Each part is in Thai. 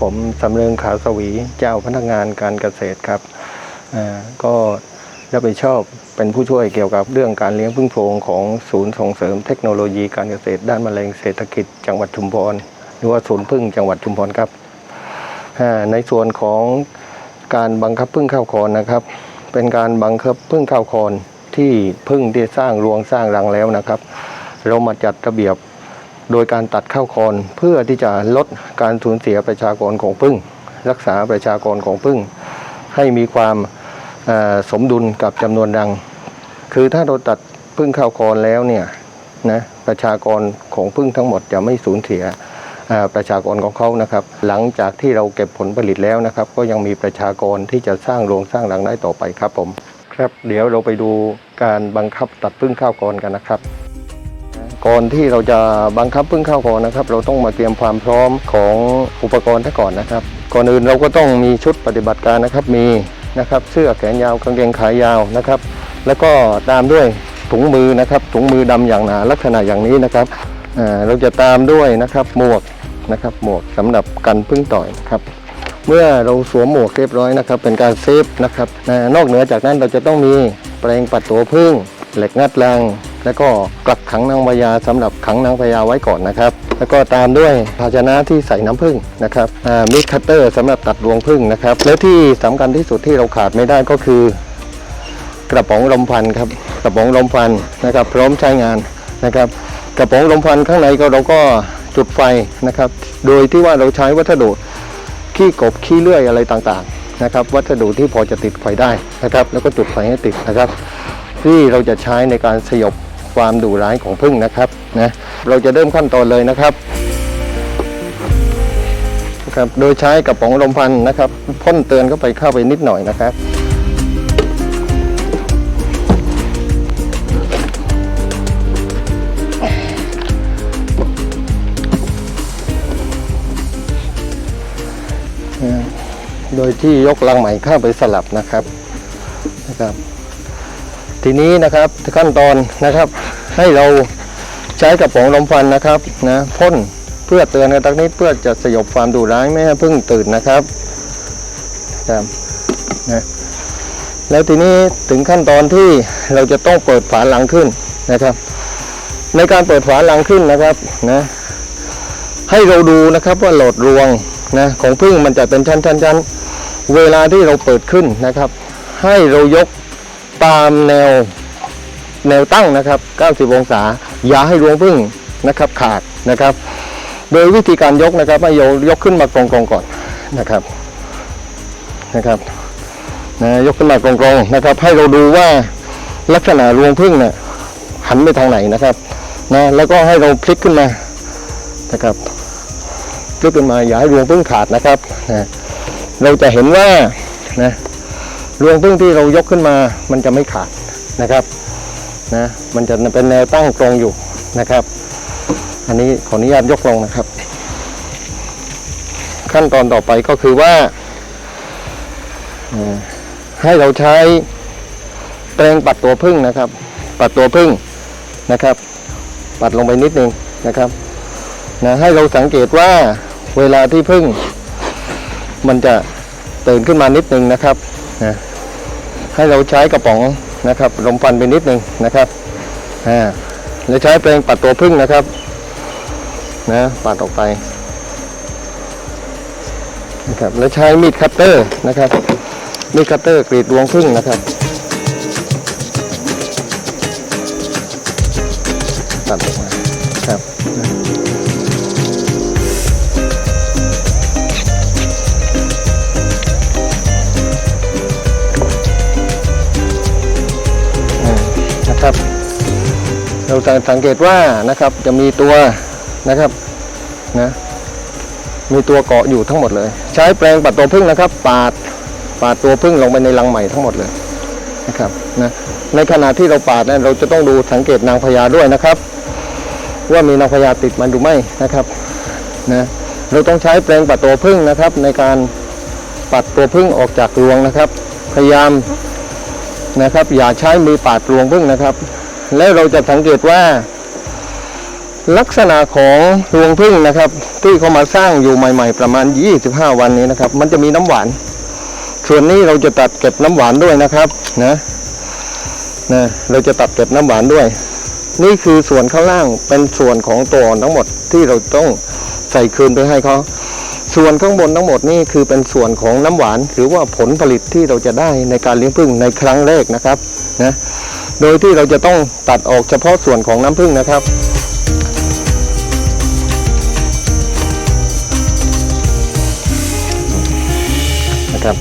ผมสำเริงขาวสวีเจ้าพนักงานการเกษตรครับก็รับผิดชอบเป็นผู้ช่วยเกี่ยวกับเรื่องการเลี้ยงพึ่งโพรงของศูนย์ส่งเสริมเทคโนโลยีการเกษตรด้านแมลงเศรษฐกิจจังหวัดชุมพรหรือว่าศูนย์พึ่งจังหวัดชุมพรครับในส่วนของการบังคับพึ่งข้าวคอนนะครับ เป็นการบังคับพึ่งข้าวคอนที่พึ่งที่สร้างรวงสร้างรังแล้วนะครับ เรามาจัดระเบียบ โดยการตัดข้าวคอนเพื่อที่จะลดการสูญเสียประชากรของพึ่ง รักษาประชากรของพึ่ง ให้มีความสมดุลกับจำนวนรัง คือถ้าเราตัดพึ่งข้าวคอนแล้วเนี่ยนะประชากรของพึ่งทั้งหมดจะไม่สูญเสียประชากรของเขานะครับ หลังจากที่เราเก็บผลผลิตแล้วนะครับ ก็ยังมีประชากรที่จะสร้างโรงสร้างรังได้ต่อไปครับผม ครับเดี๋ยวเราไปดูการบังคับตัดพึ่งข้าวคอนกันนะครับ ก่อนที่เราจะบังคับพึ่งเข้าก่อนนะครับ เราต้องมาเตรียมความพร้อมของอุปกรณ์ซะก่อนนะครับ ก่อนอื่นเราก็ต้องมีชุดปฏิบัติการนะครับมีนะครับเสื้อแขนยาวกางเกงขายาวนะครับ แล้วก็ตามด้วยถุงมือนะครับถุงมือดำอย่างหนาลักษณะอย่างนี้นะครับอ่าเราจะตามด้วยนะครับหมวกนะครับหมวกสำหรับกันพึ่งต่อยครับเมื่อเราสวมหมวกเรียบร้อยนะครับ เป็นการเซฟนะครับอ่านอกเหนือจากนั้นเราจะต้องมีแปรงปัดตัวพึ่ง เหล็กงัดรัง แล้วก็กลักขังนางพญาสำหรับขังนางพญาไว้ก่อนนะครับ แล้วก็ตามด้วยภาชนะที่ใส่น้ำผึ้งนะครับมิดคัตเตอร์สำหรับตัดรวงผึ้งนะครับ แล้วที่สำคัญที่สุดที่เราขาดไม่ได้ก็คือกระป๋องลมพันครับกระป๋องลมพันนะครับ พร้อมใช้งานนะครับกระป๋องลมพันข้างในก็เราก็จุดไฟนะครับ โดยที่ว่าเราใช้วัสดุขี้กบขี้เลื่อยอะไรต่างๆนะครับ วัสดุที่พอจะติดไฟได้นะครับ แล้วก็จุดไฟให้ติดนะครับ ที่เราจะใช้ในการสยบ ความดุร้ายของพึ่งนะครับนะเราจะเริ่มขั้นตอนเลยนะครับนะครับโดยใช้กระป๋องลมพันนะครับพ่นเตือนเข้าไปเข้าไปนิดหน่อยนะครับโดยที่ยกลังใหม่เข้าไปสลับนะครับนะครับ ทีนี้นะครับขั้นตอนนะครับให้เราใช้กระป๋องลมฟันนะครับนะพ่นเพื่อเตือนกันตักนิดเพื่อจะสยบความดุร้ายไม่ให้พึ่งตื่นนะครับครับนะแล้วทีนี้ถึงขั้นตอนที่เราจะต้องเปิดฝาหลังขึ้นนะครับ ในการเปิดฝาหลังขึ้นนะครับนะให้เราดูนะครับว่าโหลดรวงนะของพึ่งมันจะเป็นชั้นๆๆเวลาที่เราเปิดขึ้นนะครับ ให้เรายก ตามแนวแนวตั้งนะครับ 90 องศา อย่าให้รวงพึ่งนะครับขาดนะครับ โดยวิธีการยกนะครับให้เรายกขึ้นมาตรงๆก่อนนะครับนะครับนะยกขึ้นมาตรงๆนะครับ ให้เราดูว่าลักษณะรวงพึ่งเนี่ยหันไปทางไหนนะครับนะแล้วก็ให้เราพลิกขึ้นมานะครับพลิกขึ้นมาอย่าให้รวงพึ่งขาดนะครับนะเราจะเห็นว่านะ รวงพึ่งที่เรายกขึ้นมามันจะไม่ขาดนะครับนะมันจะเป็นแนวตั้งตรงอยู่นะครับ อันนี้ขออนุญาตยกลงนะครับ ขั้นตอนต่อไปก็คือว่า ให้เราใช้แปรงปัดตัวพึ่งนะครับ ปัดตัวพึ่งนะครับ ปัดลงไปนิดนึงนะครับนะให้เราสังเกตว่าเวลาที่พึ่ง มันจะตื่นขึ้นมานิดนึงนะครับนะ ให้เราใช้กระป๋องนะครับลมฟันไปนิดนึงนะครับอ่าแล้วใช้แปรงปัดตัวพึ่งนะครับนะปัดออกไปนะครับแล้วใช้มีดคัตเตอร์นะครับมีดคัตเตอร์กรีดดวงพึ่งนะครับ เราจะสังเกตว่านะครับจะมีตัวนะครับนะมีตัวเกาะอยู่ทั้งหมดเลย ใช้แปรงปัดตัวพึ่งนะครับ ปาดปาดตัวพึ่งลงไปในรังใหม่ทั้งหมดเลยนะครับนะในขณะที่เราปาดเนเราจะต้องดูสังเกตนางพญาด้วยนะครับ ว่ามีนางพญาติดมันหรือไม่นะครับนะเราต้องใช้แปรงปัดตัวพึ่งนะครับ ในการปัดตัวพึ่งออกจากรวงนะครับ พยายามนะครับ อย่าใช้มือปาดรวงพึ่งนะครับ แล้วเราจะสังเกตว่า ลักษณะของรวงพึ่งนะครับ ที่เขามาสร้างอยู่ใหม่ ๆ ประมาณ 25 วันนี้นะครับ มันจะมีน้ำหวาน ส่วนนี้เราจะตัดเก็บน้ำหวานด้วยนะครับนะนะเราจะตัดเก็บน้ำหวานด้วย นี่คือส่วนข้างล่างเป็นส่วนของตัวอ่อนทั้งหมดที่เราต้องใส่คืนไปให้เขาส่วนข้างบนทั้งหมดนี่คือเป็นส่วนของน้ำหวาน หรือว่าผลผลิตที่เราจะได้ในการเลี้ยงผึ้งในครั้งแรกนะครับนะ โดยที่เราจะต้องตัดออกเฉพาะส่วนของน้ำผึ้งนะครับ นะครับ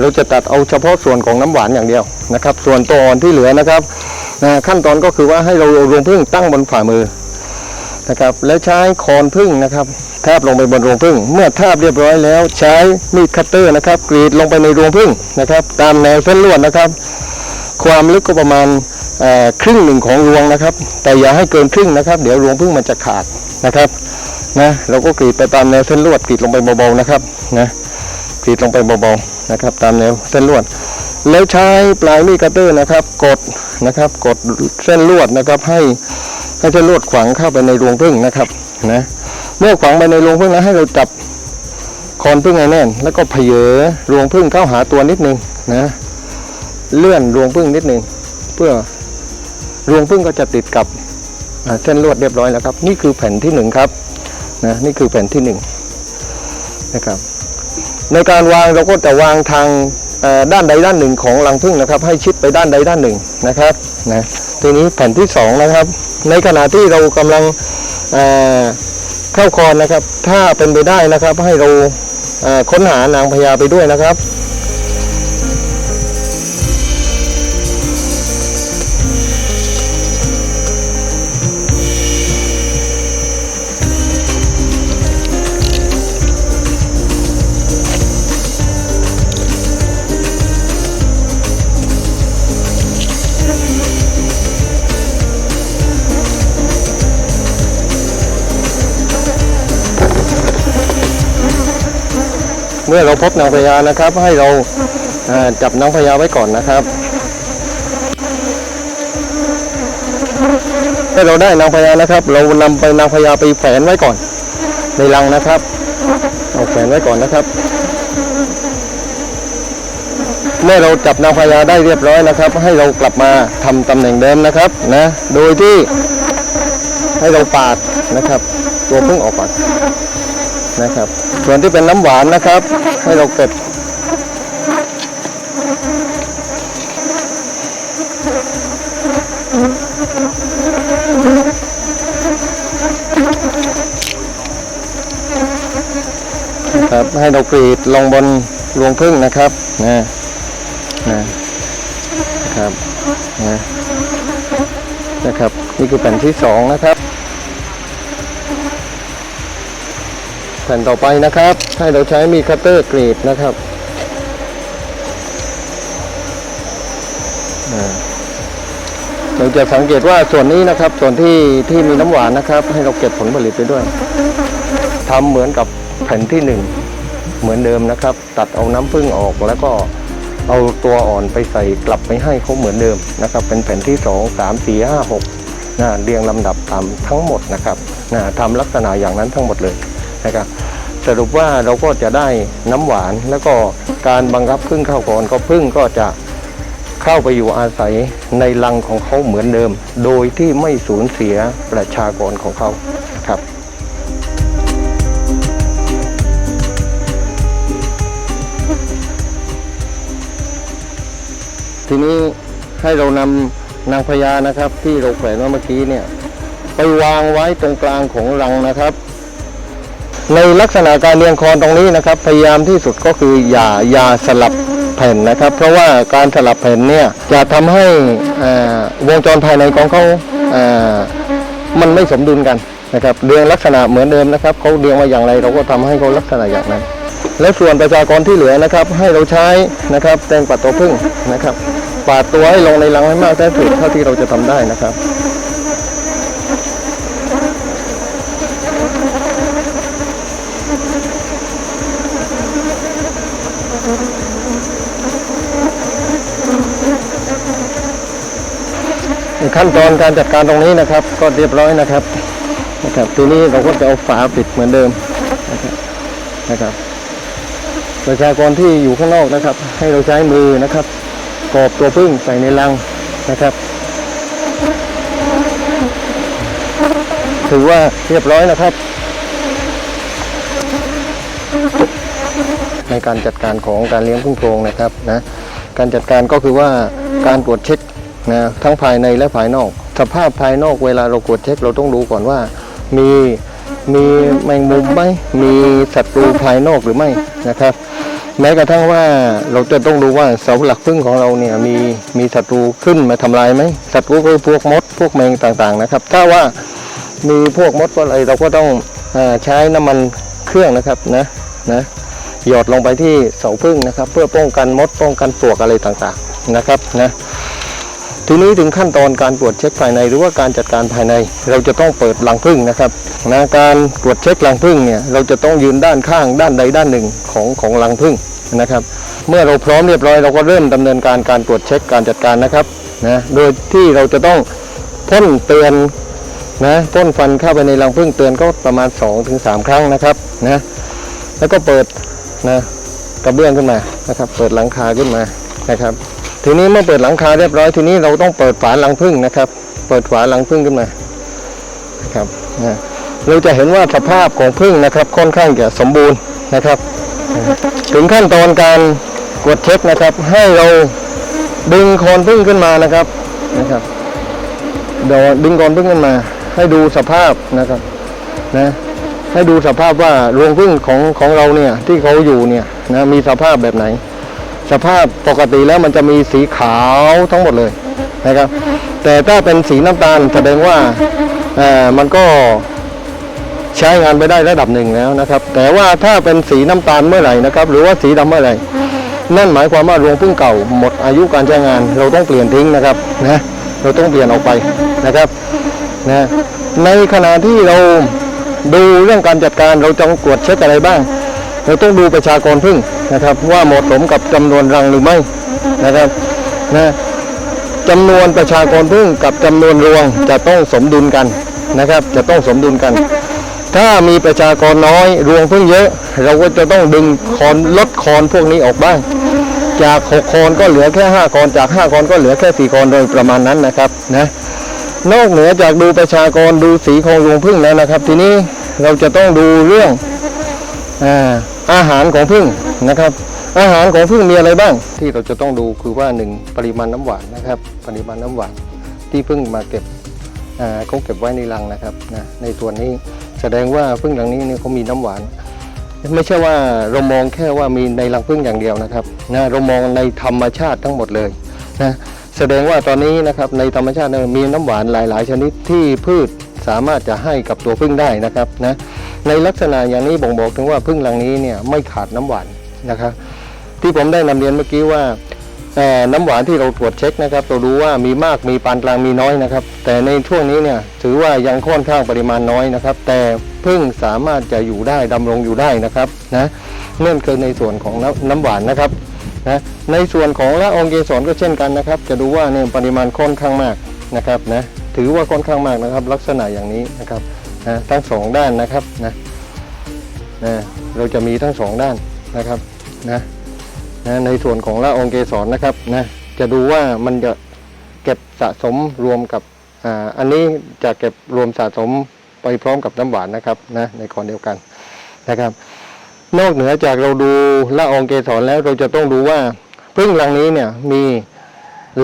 เราจะตัดเอาเฉพาะส่วนของน้ำหวานอย่างเดียวนะครับ ส่วนตัวอ่อนที่เหลือนะครับนะขั้นตอนก็คือว่าให้เรารวงพึ่งตั้งบนฝ่ามือนะครับ แล้วใช้คอนพึ่งนะครับแทบลงไปบนรวงพึ่ง เมื่อแทบเรียบร้อยแล้ว ใช้มีดคัตเตอร์นะครับ กรีดลงไปในรวงพึ่งนะครับ ตามแนวเส้นลวดนะครับ ความลึกก็ประมาณ ครึ่งหนึ่งของรวงนะครับ แต่อย่าให้เกินครึ่งนะครับ เดี๋ยวรวงพึ่งมันจะขาดนะครับนะเราก็กรีดไปตามแนวเส้นลวดกรีดลงไปเบาๆนะครับนะกรีดลงไปเบาๆนะครับ ตามแนวเส้นลวด แล้วใช้ปลายมีดคัตเตอร์นะครับ กดนะครับ กดเส้นลวดนะครับให้ให้เส้นลวดขวางเข้าไปในรวงพึ่งนะครับนะเมื่อขวางไปในรวงพึ่งแล้วให้เราจับคอนพึ่งให้แน่น แล้วก็เพเยอรวงพึ่งเข้าหาตัวนิดนึงนะเลื่อนรวงพึ่งนิดนึงเพื่อ รวงพึ่งก็จะติดกับเส้นลวดเรียบร้อยแล้วครับ นี่คือแผ่นที่หนึ่งครับนะนี่คือแผ่นที่หนึ่งนะครับ ในการวางเราก็จะวางทางด้านใดด้านหนึ่งของรังผึ้งนะครับ ให้ชิดไปด้านใดด้านหนึ่งนะครับนะทีนี้แผ่นที่สองนะครับ ในขณะที่เรากำลังเเข้าคอนนะครับ ถ้าเป็นไปได้นะครับ ให้เราเค้นหานางพญาไปด้วยนะครับ เมื่อเราพบนางพญานะครับ ให้เราจับนางพญาไว้ก่อนนะครับถ้าเราได้นางพญานะครับ เรานำไปนางพญาไปแฝนไว้ก่อน ในรังนะครับเอาแฝนไว้ก่อนนะครับ เมื่อเราจับนางพญาได้เรียบร้อยนะครับ ให้เรากลับมาทำตำแหน่งเดิมนะครับนะโดยที่ให้เราปาดนะครับ ตัวพึ่งออกก่อน นะครับ ส่วนที่เป็นน้ำหวานนะครับ ให้เราเก็บนะครับให้เรากรีดลงบนรวงพึ่งนะครับนะนะนะครับนะนะครับ นี่คือแผ่นที่สองนะครับ ผ่นต่อไปนะครับ ให้เราใช้มีคัตเตอร์กรีดนะครับเราจะสังเกตว่าส่วนนี้นะครับ ส่วนที่ที่มีน้ำหวานนะครับ ให้เราเก็บผลผลิตไปด้วยทำเหมือนกับแผ่นที่หนึ่งเหมือนเดิมนะครับ ตัดเอาน้ำผึ้งออกแล้วก็เอาตัวอ่อนไปใส่กลับไปให้เขาเหมือนเดิมนะครับ เป็นแผ่นที่สองสามสี่ห้าหกนะเรียงลำดับตามทั้งหมดนะครับนะทำลักษณะอย่างนั้นทั้งหมดเลยนะครับ สรุปว่าเราก็จะได้น้ำหวาน แล้วก็การบังคับพึ่งเข้าก่อนก็พึ่งก็จะเข้าไปอยู่อาศัยในรังของเขาเหมือนเดิม โดยที่ไม่สูญเสียประชากรของเขาครับทีนี้ให้เรานำนางพญานะครับ ที่เราแขวนไว้เมื่อกี้เนี่ย ไปวางไว้ตรงกลางของรังนะครับ ในลักษณะการเรียงคอนตรงนี้นะครับ พยายามที่สุดก็คืออย่าอย่าสลับแผ่นนะครับ เพราะว่าการสลับแผ่นเนี่ยจะทำให้วงจรภายในของเขาอ่ามันไม่สมดุลกันนะครับเรียงลักษณะเหมือนเดิมนะครับเขาเรียงมาอย่างไรเราก็ทำให้เขาลักษณะอย่างนั้น และส่วนประชากรที่เหลือนะครับ ให้เราใช้นะครับแตงปัดตัวพึ่งนะครับปาดตัวให้ลงในรังให้มากที่สุดเท่าที่เราจะทำได้นะครับ ขั้นตอนการจัดการตรงนี้นะครับ ก็เรียบร้อยนะครับนะครับ ทีนี้เราก็จะเอาฝาปิดเหมือนเดิมนะครับนะครับ ประชากรที่อยู่ข้างนอกนะครับ ให้เราใช้มือนะครับกรอบตัวพึ่งใส่ในรังนะครับ ถือว่าเรียบร้อยนะครับ ในการจัดการของการเลี้ยงพึ่งโพรงนะครับนะการจัดการก็คือว่าการตรวจเช็ค นะทั้งภายในและภายนอก สภาพภายนอกเวลาเราตรวจเช็คเราต้องดูก่อนว่า มีมีแมงมุมไหมมีศัตรูภายนอกหรือไม่นะครับ แม้กระทั่งว่าเราจะต้องดูว่าเสาหลักพึ่งของเราเนี่ยมีมีศัตรูขึ้นมาทำลายไหมศัตรูก็พวกมด พวกแมงต่างๆนะครับ ถ้าว่ามีพวกมดพวกอะไรเราก็ต้องอใช้น้ำมันเครื่องนะครับนะนะหยอดลงไปที่เสาพึ่งนะครับ เพื่อป้องกันมดป้องกันปลวกอะไรต่างๆนะครับนะ ทีนี้ถึงขั้นตอนการตรวจเช็คภายในหรือว่าการจัดการภายใน เราจะต้องเปิดรังพึ่งนะครับนะการตรวจเช็ครังพึ่งเนี่ยเราจะต้องยืนด้านข้างด้านใดด้านหนึ่งของของรังพึ่งนะครับ เมื่อเราพร้อมเรียบร้อยเราก็เริ่มดำเนินการการตรวจเช็คการจัดการนะครับนะโดยที่เราจะต้องพ่นเตือนนะพ่นฟันเข้าไปในรังพึ่งเตือนก็ประมาณ 2-3 ครั้งนะครับนะแล้วก็เปิดนะกระเบื้องขึ้นมานะครับ เปิดหลังคาขึ้นมานะครับ ทีนี้เมื่อเปิดหลังคาเรียบร้อยทีนี้เราต้องเปิดฝารังพึ่งนะครับ เปิดฝารังพึ่งขึ้นมาครับนะเราจะเห็นว่าสภาพของพึ่งนะครับ ค่อนข้างจะสมบูรณ์นะครับ ถึงขั้นตอนการกดเช็คนะครับ ให้เราดึงโคนพึ่งขึ้นมานะครับนะครับเดี๋ยวดึงโคนพึ่งขึ้นมา ให้ดูสภาพนะครับนะให้ดูสภาพว่ารวงพึ่งของของเราเนี่ยที่เขาอยู่เนี่ยนะมีสภาพแบบไหน สภาพปกติแล้วมันจะมีสีขาวทั้งหมดเลยนะครับ แต่ถ้าเป็นสีน้ำตาลแสดงว่าเออมันก็ใช้งานไปได้ระดับหนึ่งแล้วนะครับ แต่ว่าถ้าเป็นสีน้ำตาลเมื่อไหร่นะครับ หรือว่าสีดำเมื่อไหร่นั่นหมายความว่ารวงพึ่งเก่าหมดอายุการใช้งาน เราต้องเปลี่ยนทิ้งนะครับนะเราต้องเปลี่ยนออกไปนะครับนะในขณะที่เราดูเรื่องการจัดการเราต้องตรวจเช็คอะไรบ้าง เราต้องดูประชากรพึ่งนะครับ ว่าเหมาะสมกับจำนวนรังหรือไม่นะครับนะจำนวนประชากรพึ่งกับจำนวนรวงจะต้องสมดุลกันนะครับ จะต้องสมดุลกัน ถ้ามีประชากรน้อยรวงพึ่งเยอะ เราก็จะต้องดึงคอนลดคอนพวกนี้ออกบ้างจากหกคอนก็เหลือแค่ห้าคอนจากห้าคอนก็เหลือแค่สี่คอนโดยประมาณนั้นนะครับนะนอกเหนือจากดูประชากรดูสีของรวงพึ่งแล้วนะครับ ทีนี้เราจะต้องดูเรื่องอ่า อาหารของพึ่งนะครับ อาหารของพึ่งมีอะไรบ้าง ที่เราจะต้องดูคือว่าหนึ่งปริมาณน้ำหวานนะครับ ปริมาณน้ำหวานที่พึ่งมาเก็บเขาเก็บไว้ในรังนะครับนะในส่วนี้แสดงว่าพึ่งรังนี้เนี่ยเขามีน้ำหวานไม่ใช่ว่าเรามองแค่ว่ามีในรังพึ่งอย่างเดียวนะครับนะเรามองในธรรมชาติทั้งหมดเลยนะแสดงว่าตอนนี้นะครับในธรรมชาติมีน้ำหวานหลาย ๆ ชนิดที่พืชสามารถจะให้กับตัวพึ่งได้นะครับนะ ในลักษณะอย่างนี้บ่งบอกถึงว่าพึ่งรังนี้เนี่ยไม่ขาดน้ำหวานนะครับที่ผมได้นำเรียนเมื่อกี้ว่าเอ่น้ำหวานที่เราตรวจเช็คนะครับเราดูว่ามีมากมีปานกลางมีน้อยนะครับ แต่ในช่วงนี้เนี่ยถือว่ายังค่อนข้างปริมาณน้อยนะครับ แต่พึ่งสามารถจะอยู่ได้ดำรงอยู่ได้นะครับนะเนั่นคือในส่วนของน้ำน้ำหวานนะครับนะในส่วนของละอองเกสรก็เช่นกันนะครับ จะดูว่าเนี่ยปริมาณค่อนข้างมากนะครับนะถือว่าค่อนข้างมากนะครับ ลักษณะอย่างนี้นะครับ นะทั้งสองด้านนะครับนะนะเราจะมีทั้งสองด้านนะครับนะนะในส่วนของละอองเกสรนะครับนะจะดูว่ามันจะเก็บสะสมรวมกับอ่าอันนี้จะเก็บรวมสะสมไปพร้อมกับน้ำหวานนะครับนะในคอนเดียวกันนะครับ นอกเหนือจากเราดูละอองเกสรแล้วเราจะต้องดูว่าพึ่งรังนี้เนี่ยมี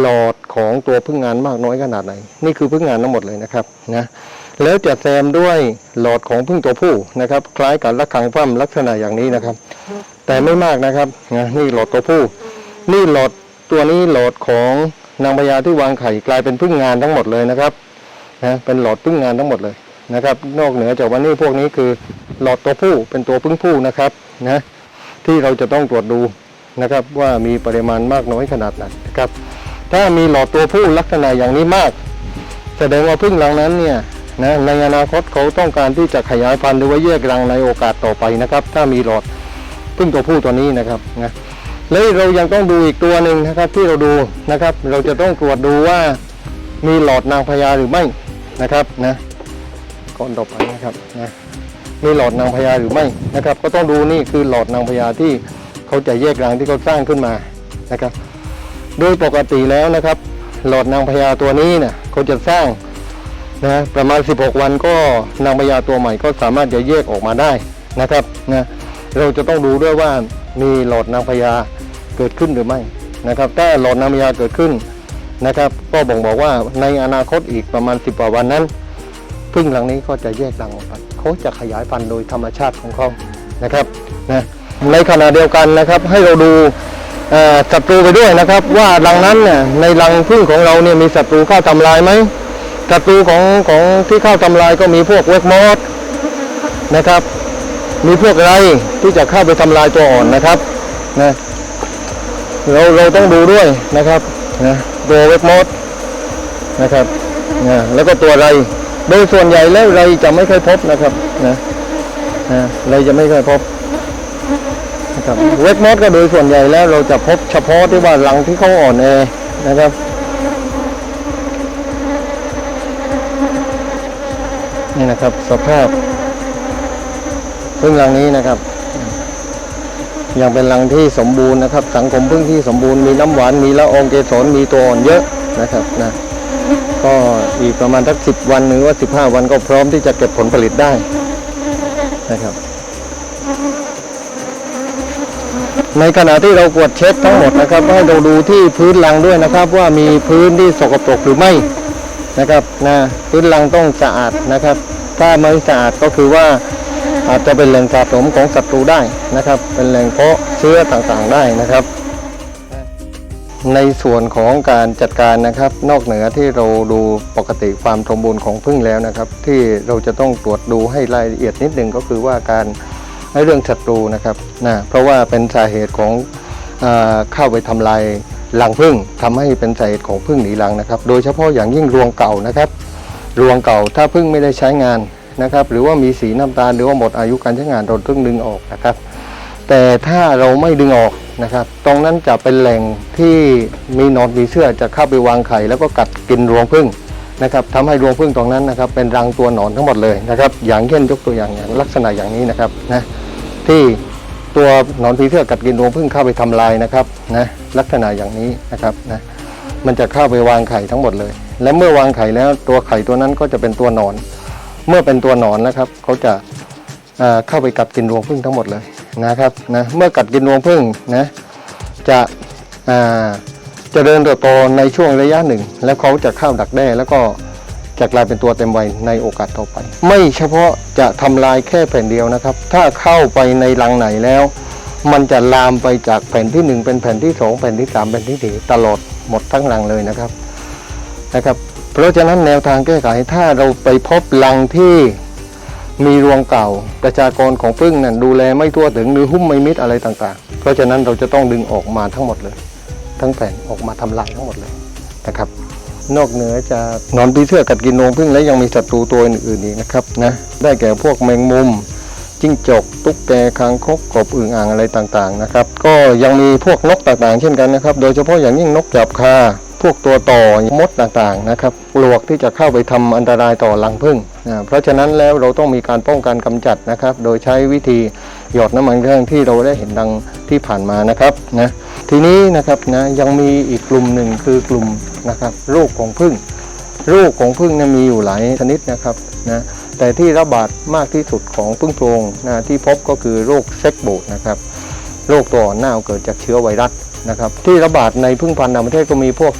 หลอดของตัวพึ่งงานมากน้อยขนาดไหน นี่คือพึ่งงานทั้งหมดเลยนะครับนะ แล้วจะแซมด้วยหลอดของพึ่งตัวผู้นะครับ คล้ายกับระฆังคว่ำลักษณะอย่างนี้นะครับ แต่ไม่มากนะครับนี่หลอดตัวผู้ นี่หลอดตัวนี้หลอดของนางพญาที่วางไข่กลายเป็นพึ่งงานทั้งหมดเลยนะครับนะเป็นหลอดพึ่งงานทั้งหมดเลยนะครับ นอกเหนือจากวันนี้พวกนี้คือหลอดตัวผู้เป็นตัวพึ่งผู้นะครับนะที่เราจะต้องตรวจดูนะครับ ว่ามีปริมาณมากน้อยขนาดไหนนะครับ ถ้ามีหลอดตัวผู้ลักษณะอย่างนี้มาก แสดงว่าพึ่งรังนั้นเนี่ย นะในอนาคตเขาต้องการที่จะขยายพันธุ์หรือว่าแยกรังในโอกาสต่อไปนะครับ ถ้ามีหลอดพึ่งตัวผู้ตัวนี้นะครับนะแล้วเรายังต้องดูอีกตัวหนึ่งนะครับที่เราดูนะครับ เราจะต้องตรวจดูว่ามีหลอดนางพญาหรือไม่นะครับนะก้อนต่อไปนะครับนะมีหลอดนางพญาหรือไม่นะครับ ก็ต้องดูนี่คือหลอดนางพญาที่เขาจะแยกรังที่เขาสร้างขึ้นมานะครับ โดยปกติแล้วนะครับ หลอดนางพญาตัวนี้เนี่ยเขาจะสร้าง นะประมาณ 16 วันก็นางพญาตัวใหม่ก็สามารถจะแยกออกมาได้นะครับนะเราจะต้องดูด้วยว่ามีหลอดนางพญาเกิดขึ้นหรือไม่นะครับ ถ้าหลอดนางพญาเกิดขึ้นนะครับ ก็บ่งบอกว่าในอนาคตอีกประมาณ 10กว่าวันนั้นพึ่งหลังนี้ก็จะแยกรังออกไปเขาจะขยายพันธุ์โดยธรรมชาติของเขานะครับนะในขณะเดียวกันนะครับ ให้เราดูศัตรูไปด้วยนะครับ ว่ารังนั้นเนี่ยในรังพึ่งของเราเนี่ยมีศัตรูเข้าทำลายไหม ศัตรูของของที่เข้าทำลายก็มีพวกเวกมอสนะครับ มีพวกไรที่จะเข้าไปทำลายตัวอ่อนนะครับนะเราเราต้องดูด้วยนะครับนะตัวเวกมอสนะครับนะแล้วก็ตัวไรโดยส่วนใหญ่แล้วไรจะไม่เคยพบนะครับนะนะไรจะไม่เคยพบนะครับเวกมอสก็โดยส่วนใหญ่แล้วเราจะพบเฉพาะที่ว่าหลังที่เขาอ่อนแอนะครับ นี่นะครับ สภาพพึ่งหลังนี้นะครับยังเป็นหลังที่สมบูรณ์นะครับ สังคมพึ่งที่สมบูรณ์มีน้ำหวานมีละอองเกสรมีตัวอ่อนเยอะนะครับนะก็อีกประมาณสักสิบวันหรือว่าสิบห้าวันก็พร้อมที่จะเก็บผลผลิตได้นะครับ ในขณะที่เรากวดเช็คทั้งหมดนะครับ ให้เราดูที่พื้นรังด้วยนะครับ ว่ามีพื้นที่สกปรกหรือไม่ นะครับนะพื้นรังต้องสะอาดนะครับ ถ้าไม่สะอาดก็คือว่าอาจจะเป็นแหล่งสะสมของศัตรูได้นะครับ เป็นแหล่งเพาะเชื้อต่างๆได้นะครับ ในส่วนของการจัดการนะครับ นอกเหนือที่เราดูปกติความสมบูรณ์ของพึ่งแล้วนะครับ ที่เราจะต้องตรวจดูให้รายละเอียดนิดหนึ่งก็คือว่าการในเรื่องศัตรูนะครับนะเพราะว่าเป็นสาเหตุของอเข้าไปทำลาย รังผึ้งทำให้เป็นสาเหตุของผึ้งหนีรังนะครับ โดยเฉพาะอย่างยิ่งรวงเก่านะครับ รวงเก่าถ้าผึ้งไม่ได้ใช้งานนะครับ หรือว่ามีสีน้ำตาลหรือว่าหมดอายุการใช้งานเราต้องดึงออกนะครับ แต่ถ้าเราไม่ดึงออกนะครับ ตรงนั้นจะเป็นแหล่งที่มีนอนมีเสื้อจะเข้าไปวางไข่แล้วก็กัดกินรวงผึ้งนะครับทำให้รวงผึ้งตรงนั้นนะครับ เป็นรังตัวหนอนทั้งหมดเลยนะครับ อย่างเช่นยกตัวอย่างอย่างลักษณะอย่างนี้นะครับนะที่ ตัวหนอนผีเสื้อกัดกินรวงผึ้งเข้าไปทำลายนะครับนะลักษณะอย่างนี้นะครับนะมันจะเข้าไปวางไข่ทั้งหมดเลย และเมื่อวางไข่แล้วตัวไข่ตัวนั้นก็จะเป็นตัวหนอน เมื่อเป็นตัวหนอนนะครับเขาจะเอ่อเข้าไปกัดกินรวงผึ้งทั้งหมดเลยนะครับนะเมื่อกัดกินรวงผึ้งนะจะอ่าเจริญเติบโตในช่วงระยะหนึ่ง แล้วเขาจะเข้าดักแด้แล้วก็ จะกลายเป็นตัวเต็มวัยในโอกาสต่อไป ไม่เฉพาะจะทำลายแค่แผ่นเดียวนะครับ ถ้าเข้าไปในรังไหนแล้ว มันจะลามไปจากแผ่นที่หนึ่งเป็นแผ่นที่สองแผ่นที่สามแผ่นที่สี่ตลอดหมดทั้งรังเลยนะครับนะครับ เพราะฉะนั้นแนวทางแก้ไขถ้าเราไปพบรังที่มีรวงเก่าประชากรของพึ่งนั้นดูแลไม่ทั่วถึงหรือหุ้มไม่มิดอะไรต่างๆ เพราะฉะนั้นเราจะต้องดึงออกมาทั้งหมดเลย ทั้งแผ่นออกมาทำลายทั้งหมดเลยนะครับ นอกเหนือจากหนอนปีเสื้อกัดกินนงพึ่งแล้วยังมีศัตรูตัวอื่นๆอีกนะครับนะได้แก่พวกแมงมุมจิ้งจก ตุ๊กแกคางคกกบอึ่งอ่างอะไรต่างๆนะครับก็ยังมีพวกนกต่างๆ เช่นกันนะครับ โดยเฉพาะอย่างยิ่งนกจับคาพวกตัวต่อมดต่างๆนะครับปลวกที่จะเข้าไปทำอันตรายต่อรังผึ้งนะเพราะฉะนั้นแล้วเราต้องมีการป้องกันกำจัดนะครับ โดยใช้วิธีหยอดน้ำมันเครื่องที่เราได้เห็นดังที่ผ่านมานะครับนะทีนี้นะครับนะยังมีอีกกลุ่มหนึ่งคือกลุ่ม นะครับโรคของผึ้งโรคของผึ้งเนี่ยมีอยู่หลายชนิดนะครับนะแต่ที่ระบาดมากที่สุดของผึ้งโพรงนะที่พบก็คือโรคเซ็กโบดนะครับโรคตัวอ่อนเน่าเกิดจากเชื้อไวรัสนะครับ ที่ระบาดในผึ้งพันธุ์ต่างประเทศก็มีพวก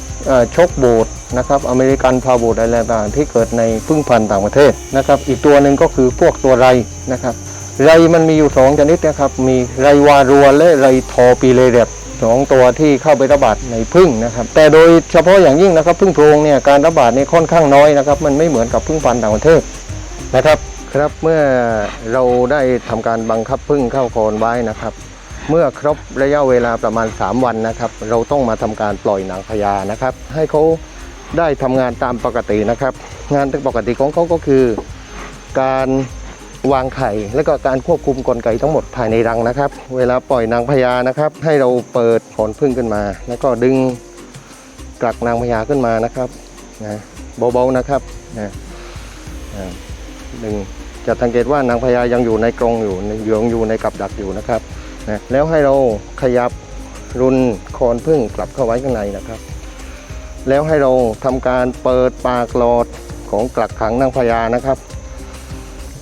ชกโบดนะครับอเมริกันพาโบดอะไรต่างๆที่เกิดในผึ้งพันธุ์ต่างประเทศนะครับอีกตัวหนึ่งก็คือพวกตัวไรนะครับไรมันมีอยู่สองชนิดนะครับ มีไรวารัวและไรทอปีเลเรียบ สองตัวที่เข้าไประบาดในพึ่งนะครับ แต่โดยเฉพาะอย่างยิ่งนะครับพึ่งโพรงเนี่ยการระบาดเนี่ยค่อนข้างน้อยนะครับ มันไม่เหมือนกับพึ่งพันธุ์ต่างประเทศนะครับครับเมื่อเราได้ทำการบังคับพึ่งเข้าโคนไว้นะครับ เมื่อครบระยะเวลาประมาณ 3 วันนะครับ เราต้องมาทำการปล่อยหนังพญานะครับ ให้เขาได้ทำงานตามปกตินะครับ งานปกติของเขาก็คือ การ วางไข่ และก็การควบคุมกลไกทั้งหมดภายในรังนะครับ เวลาปล่อยนางพญานะครับ ให้เราเปิดขนพึ่งขึ้นมา แล้วก็ดึงกลักนางพญาขึ้นมานะครับนะเบาๆนะครับนะหนึ่งจะสังเกตว่านางพญายังอยู่ในกรงอยู่ยังอยู่ในกับดักอยู่นะครับนะแล้วให้เราขยับรุนโคนพึ่งกลับเข้าไว้ข้างในนะครับ แล้วให้เราทำการเปิดปากหลอดของกลักขังนางพญานะครับ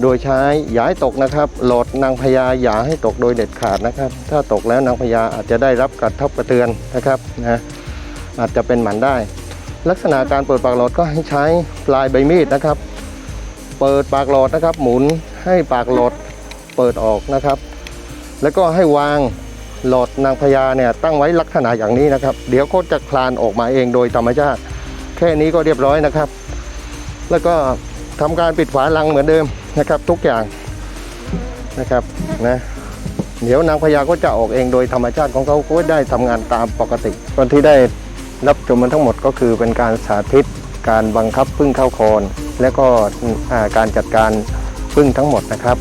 โดยใช้อย่าให้ตกนะครับ หลอดนางพญาอย่าให้ตกโดยเด็ดขาดนะครับ ถ้าตกแล้วนางพญาอาจจะได้รับกระทบกระเทือนนะครับนะอาจจะเป็นหมันได้ ลักษณะการเปิดปากหลอดก็ให้ใช้ปลายใบมีดนะครับ เปิดปากหลอดนะครับ หมุนให้ปากหลอดเปิดออกนะครับ แล้วก็ให้วางหลอดนางพญาเนี่ยตั้งไว้ลักษณะอย่างนี้นะครับ เดี๋ยวก็จะคลานออกมาเองโดยธรรมชาติ แค่นี้ก็เรียบร้อยนะครับ แล้วก็ทำการปิดฝาลังเหมือนเดิม นะครับทุกอย่างนะครับนะเดี๋ยวนางพญาก็จะออกเองโดยธรรมชาติของเขาก็ได้ทำงานตามปกติคนที่ได้รับชมมันทั้งหมดก็คือเป็นการสาธิตการบังคับพึ่งเข้าคอนและก็การจัดการพึ่งทั้งหมดนะครับ